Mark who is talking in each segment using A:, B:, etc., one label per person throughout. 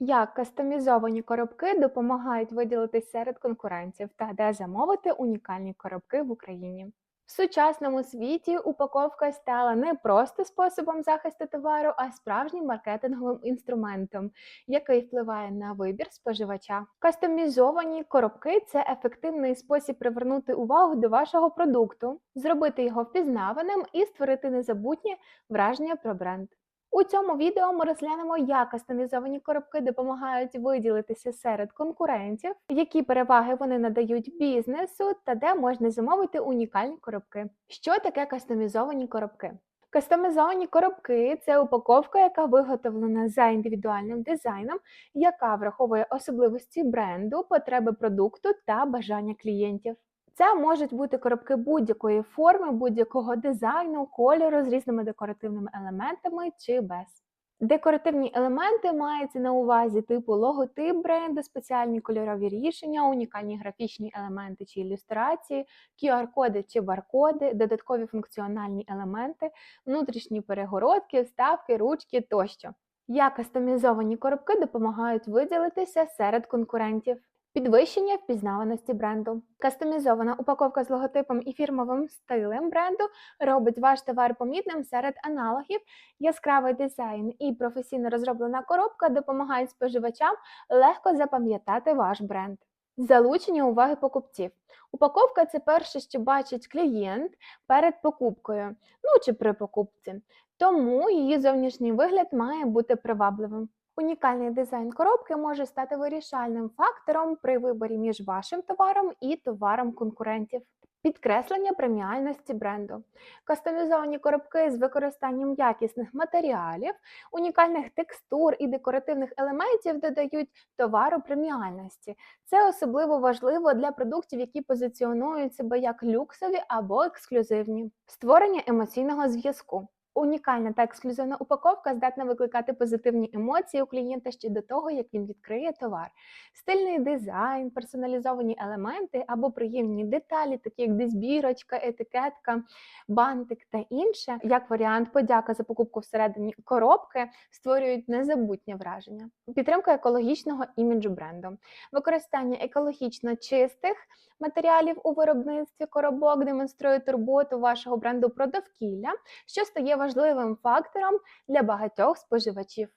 A: Як кастомізовані коробки допомагають виділитись серед конкурентів та де замовити унікальні коробки в Україні? В сучасному світі упаковка стала не просто способом захисту товару, а справжнім маркетинговим інструментом, який впливає на вибір споживача. Кастомізовані коробки це ефективний спосіб привернути увагу до вашого продукту, зробити його впізнаваним і створити незабутнє враження про бренд. У цьому відео ми розглянемо, як кастомізовані коробки допомагають виділитися серед конкурентів, які переваги вони надають бізнесу та де можна замовити унікальні коробки. Що таке кастомізовані коробки? Кастомізовані коробки це упаковка, яка виготовлена за індивідуальним дизайном, яка враховує особливості бренду, потреби продукту та бажання клієнтів. Це можуть бути коробки будь-якої форми, будь-якого дизайну, кольору з різними декоративними елементами чи без. Декоративні елементи мається на увазі типу логотип бренду, спеціальні кольорові рішення, унікальні графічні елементи чи ілюстрації, QR-коди чи баркоди, додаткові функціональні елементи, внутрішні перегородки, вставки, ручки тощо. Як кастомізовані коробки допомагають виділитися серед конкурентів. Підвищення впізнаваності бренду. Кастомізована упаковка з логотипом і фірмовим стилем бренду робить ваш товар помітним серед аналогів. Яскравий дизайн і професійно розроблена коробка допомагають споживачам легко запам'ятати ваш бренд. Залучення уваги покупців. Упаковка це перше, що бачить клієнт перед покупкою, ну чи при покупці. Тому її зовнішній вигляд має бути привабливим. Унікальний дизайн коробки може стати вирішальним фактором при виборі між вашим товаром і товаром конкурентів. Підкреслення преміальності бренду. Кастомізовані коробки з використанням якісних матеріалів, унікальних текстур і декоративних елементів додають товару преміальності. Це особливо важливо для продуктів, які позиціонують себе як люксові або ексклюзивні. Створення емоційного зв'язку. Унікальна та ексклюзивна упаковка здатна викликати позитивні емоції у клієнта ще до того, як він відкриє товар. Стильний дизайн, персоналізовані елементи або приємні деталі, такі як десь бірочка, етикетка, бантик та інше, як варіант подяка за покупку всередині коробки, створюють незабутнє враження. Підтримка екологічного іміджу бренду, використання екологічно чистих матеріалів у виробництві коробок демонструє турботу вашого бренду про довкілля, що стає важливим фактором для багатьох споживачів.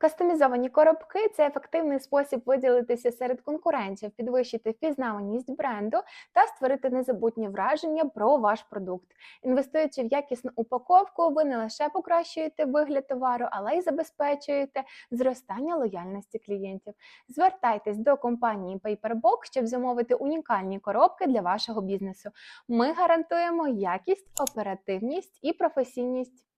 A: Кастомізовані коробки це ефективний спосіб виділитися серед конкурентів, підвищити впізнаваність бренду та створити незабутні враження про ваш продукт. Інвестуючи в якісну упаковку, ви не лише покращуєте вигляд товару, але й забезпечуєте зростання лояльності клієнтів. Звертайтесь до компанії Paperbox, щоб замовити унікальні коробки для вашого бізнесу. Ми гарантуємо якість, оперативність і професійність.